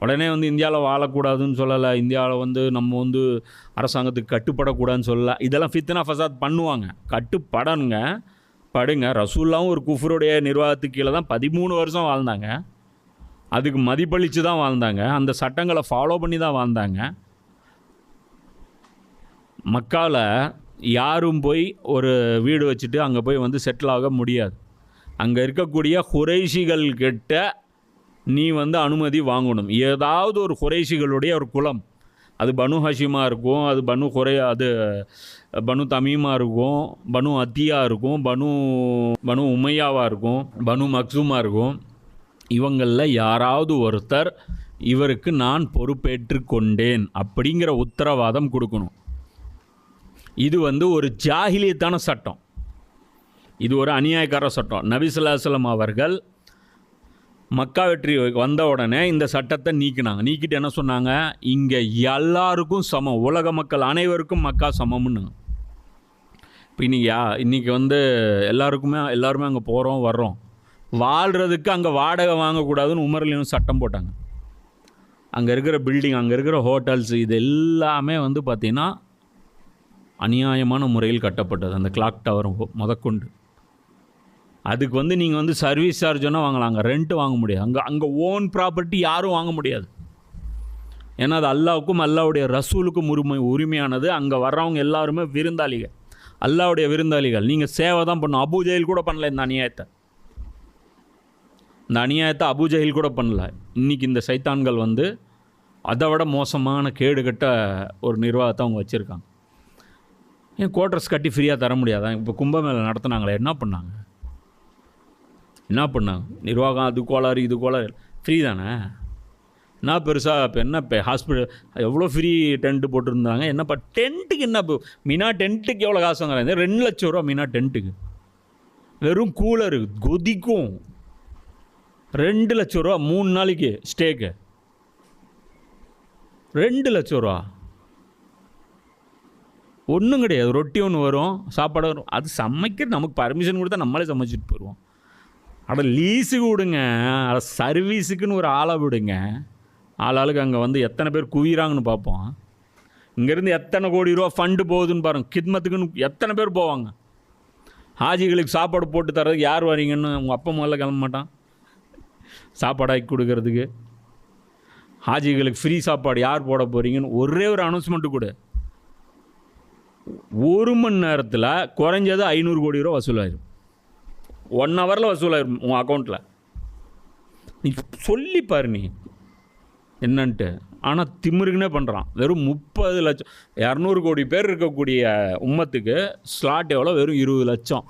உடனே வந்து இந்தியாவில் வாழக்கூடாதுன்னு சொல்லலை. இந்தியாவில் வந்து நம்ம வந்து அரசாங்கத்துக்கு கட்டுப்படக்கூடாதுன்னு சொல்லலை. இதெல்லாம் ஃபித்னா ஃபசாத் பண்ணுவாங்க. கட்டுப்படனுங்க படுங்க. ரசூல்லாவும் ஒரு குஃபருடைய நிர்வாகத்துக்கு கீழே தான் பதிமூணு வருஷம் வாழ்ந்தாங்க. அதுக்கு மதிப்பளித்து தான் வாழ்ந்தாங்க. அந்த சட்டங்களை ஃபாலோ பண்ணி தான் வாழ்ந்தாங்க. மக்காவில் யாரும் போய் ஒரு வீடு வச்சுட்டு அங்கே போய் வந்து செட்டில் ஆக முடியாது. அங்கே இருக்கக்கூடிய குறைஷிகள் கிட்ட நீ வந்து அனுமதி வாங்கணும். ஏதாவது ஒரு குறைஷிகளுடைய ஒரு குலம். அது பனு ஹஷிமா இருக்கும் அது பனு குறை அது பனு தமீமா இருக்கும் பனு அத்தியா இருக்கும் பனு பனு உமையாவாக இருக்கும் பனு மக்சூமா இருக்கும். இவங்களில் யாராவது ஒருத்தர் இவருக்கு நான் பொறுப்பேற்று கொண்டேன் அப்படிங்கிற உத்தரவாதம் கொடுக்கணும். இது வந்து ஒரு ஜாகிலியத்தான சட்டம். இது ஒரு அநியாயக்கார சட்டம். நபிசுல்லாசலம் அவர்கள் மக்கா வெற்றி வந்த உடனே இந்த சட்டத்தை நீக்கினாங்க. நீக்கிட்டு என்ன சொன்னாங்க? இங்கே எல்லாருக்கும் சமம். உலக மக்கள் அனைவருக்கும் மக்கா சமம்னு. இப்போ இன்னைக்கியா இன்றைக்கி வந்து எல்லாருக்குமே எல்லாருமே அங்கே போகிறோம் வர்றோம். வாழ்கிறதுக்கு அங்கே வாடகை வாங்கக்கூடாதுன்னு உமர்லையும் சட்டம் போட்டாங்க. அங்கே இருக்கிற பில்டிங் அங்கே இருக்கிற ஹோட்டல்ஸ் இது எல்லாமே வந்து பார்த்திங்கன்னா அநியாயமான முறையில் கட்டப்பட்டது. அந்த கிளாக் டவர் முதற்கொண்டு அதுக்கு வந்து நீங்கள் வந்து சர்வீஸ் சார்ஜ் ஒன்றா வாங்கலாம். அங்கே ரெண்ட்டு வாங்க முடியாது. அங்கே அங்கே ஓன் ப்ராப்பர்ட்டி யாரும் வாங்க முடியாது. ஏன்னா அது அல்லாவுக்கும் அல்லாவுடைய ரசூலுக்கும் உரிமை உரிமையானது. அங்கே வர்றவங்க எல்லாருமே விருந்தாளிகள். அல்லாவுடைய விருந்தாளிகள். நீங்கள் சேவை தான் பண்ணும் அபுஜெயில் கூட பண்ணல இந்த அநியாயத்தை. இந்த அநியாயத்தை அபுஜெயில் கூட பண்ணல. இன்றைக்கி இந்த சைத்தான்கள் வந்து அதை விட மோசமான கேடுகட்ட ஒரு நிர்வாகத்தை அவங்க வச்சுருக்காங்க. ஏன் குவார்ட்டர்ஸ் கட்டி ஃப்ரீயாக தர முடியாதான் இப்போ கும்பமேளை நடத்துனாங்களே என்ன பண்ணாங்க? என்ன பண்ணாங்க நிர்வாகம் அது கோளாறு இது கோளாறு. ஃப்ரீ தானே? என்ன பெருசாக இப்போ என்ன இப்போ ஹாஸ்பிட்டல் எவ்வளோ ஃப்ரீ டென்ட்டு போட்டிருந்தாங்க? என்னப்பா டென்ட்டுக்கு என்ன இப்போ மீனா டென்ட்டுக்கு எவ்வளோ காசு வாங்குறாங்க? ரெண்டு லட்சம் ரூபா மீனா டென்ட்டுக்கு வெறும் கூலரு கொதிக்கும். ரெண்டு லட்சம் ரூபா மூணு நாளைக்கு ஸ்டேக்கு ரெண்டு லட்சம் ரூபா. ஒன்றும் கிடையாது. ரொட்டி ஒன்று வரும் சாப்பாடு வரும். அது சமைக்க நமக்கு பர்மிஷன் கொடுத்தா நம்மளே சமைச்சிட்டு போயிடுவோம் அட லீஸு விடுங்க அட சர்வீஸுக்குன்னு ஒரு ஆளை விடுங்க. ஆளாளுக்கு அங்கே வந்து எத்தனை பேர் குவிறாங்கன்னு பார்ப்போம். இங்கேருந்து எத்தனை கோடி ரூபா ஃபண்டு போகுதுன்னு பாருங்கள் கித்மத்துக்குன்னு எத்தனை பேர் போவாங்க. ஹாஜிகளுக்கு சாப்பாடு போட்டு தரதுக்கு யார் வரீங்கன்னு உங்கள் அப்பா முதல்ல கிளம்ப மாட்டான். சாப்பாடாக்கி கொடுக்கறதுக்கு. ஹாஜிகளுக்கு ஃப்ரீ சாப்பாடு யார் போட போகிறீங்கன்னு ஒரே ஒரு அனௌன்ஸ்மெண்ட்டு கூட. ஒரு மணி நேரத்தில் குறைஞ்சது ஐநூறு கோடி ரூபா வசூலாயிரும். ஒன் ஹவரில் வசூலாயிரும் உன் அக்கௌண்ட்டில் நீ சொல்லி பாரு நீ. என்னன்ட்டு. ஆனால் திமிருக்குனே பண்ணுறான் வெறும் முப்பது லட்சம் இரநூறு கோடி பேர் இருக்கக்கூடிய உம்மத்துக்கு ஸ்லாட் எவ்வளோ வெறும் இருபது லட்சம்.